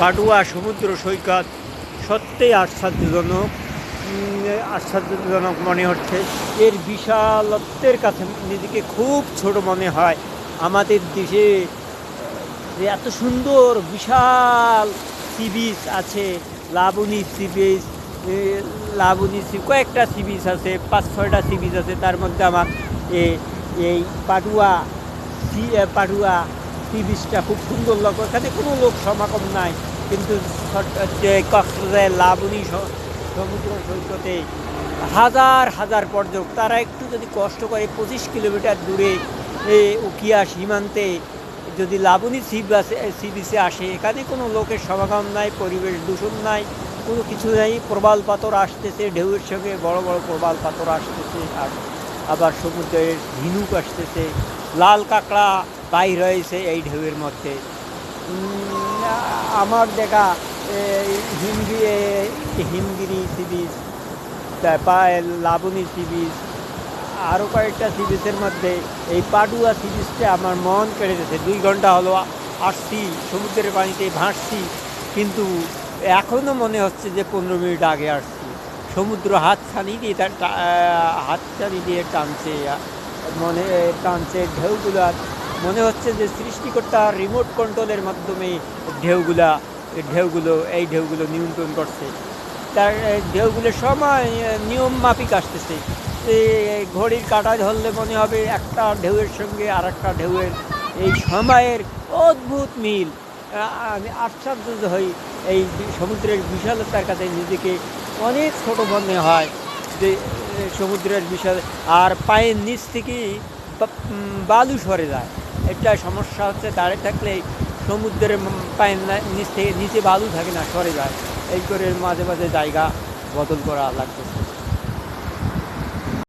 পাডুয়া সমুদ্র সৈকত, সত্যিই আশ্চর্যজনক আশ্চর্যজনক মনে হচ্ছে। এর বিশালত্বের কাছে নিজেকে খুব ছোট মনে হয়। আমাদের দেশে এত সুন্দর, বিশাল সি বিচ আছে, Laboni sea beach Laboni sea, কয়েকটা সি বিচ আছে পাঁচ ছয়টা সি বিচ আছে, তার মধ্যে আমার এই পাটুয়া, সি পাটুয়া সি বিচটা খুব সুন্দর লাগে এখানে কোনো লোক সমাগম নাই। কিন্তু কক্সবাজার লাবণী সমুদ্র সৈকতে হাজার হাজার পর্যটক। তারা একটু যদি কষ্ট করে পঁচিশ কিলোমিটার দূরে উকিয়া সীমান্তে যদি লাবণী সি সি বিচে আসে, এখানে কোনো লোকের সমাগম নাই, পরিবেশ দূষণ নাই, কোনো কিছু নাই। প্রবাল পাথর আসতেছে, ঢেউয়ের সঙ্গে বড় বড় প্রবাল পাথর আসতেছে, আর আবার সমুদ্রের ঝিনুক আসতেছে, লাল কাঁকড়া বাইর হয়েছে এই ঢেউয়ের মধ্যে। আমার দেখা এই হিমগি হিমগিরি সি বিচ তারপর লাবণী সি বিচ আরও কয়েকটা সি বিচের মধ্যে এই পাডুয়া সি বিচটা আমার মন কেড়ে গেছে দুই ঘণ্টা হলো আসছি, সমুদ্রের পানিতে ভাসছি, কিন্তু এখনও মনে হচ্ছে যে পনেরো মিনিট আগে আসছি। সমুদ্র হাত ছানি দিয়ে তার হাত ছানি দিয়ে টানছে মনে টানছে ঢেউগুলো মনে হচ্ছে যে সৃষ্টিকর্তা রিমোট কন্ট্রোলের মাধ্যমে ঢেউগুলা, ঢেউগুলো, এই ঢেউগুলো নিয়ন্ত্রণ করছে। তার ঢেউগুলো সময় নিয়ম মাফিক আসতেছে। ঘড়ির কাঁটা ধরলে মনে হবে একটা ঢেউয়ের সঙ্গে আর একটা ঢেউয়ের এই সময়ের অদ্ভুত মিল। আমি আশ্চর্য হই এই সমুদ্রের বিশালতার কাছে নিজেকে অনেক ছোট মনে হয় যে সমুদ্রের বিশাল আর পায়ের নিচ থেকেই বালু সরে যায়। একটা সমস্যা হচ্ছে, দাঁড়িয়ে থাকলে সমুদ্রের পায়ে পায়ের নিচ থেকে, নিচে বালু থাকে না, সরে যায়। এই করে মাঝে মাঝে জায়গা বদল করা লাগতেছে।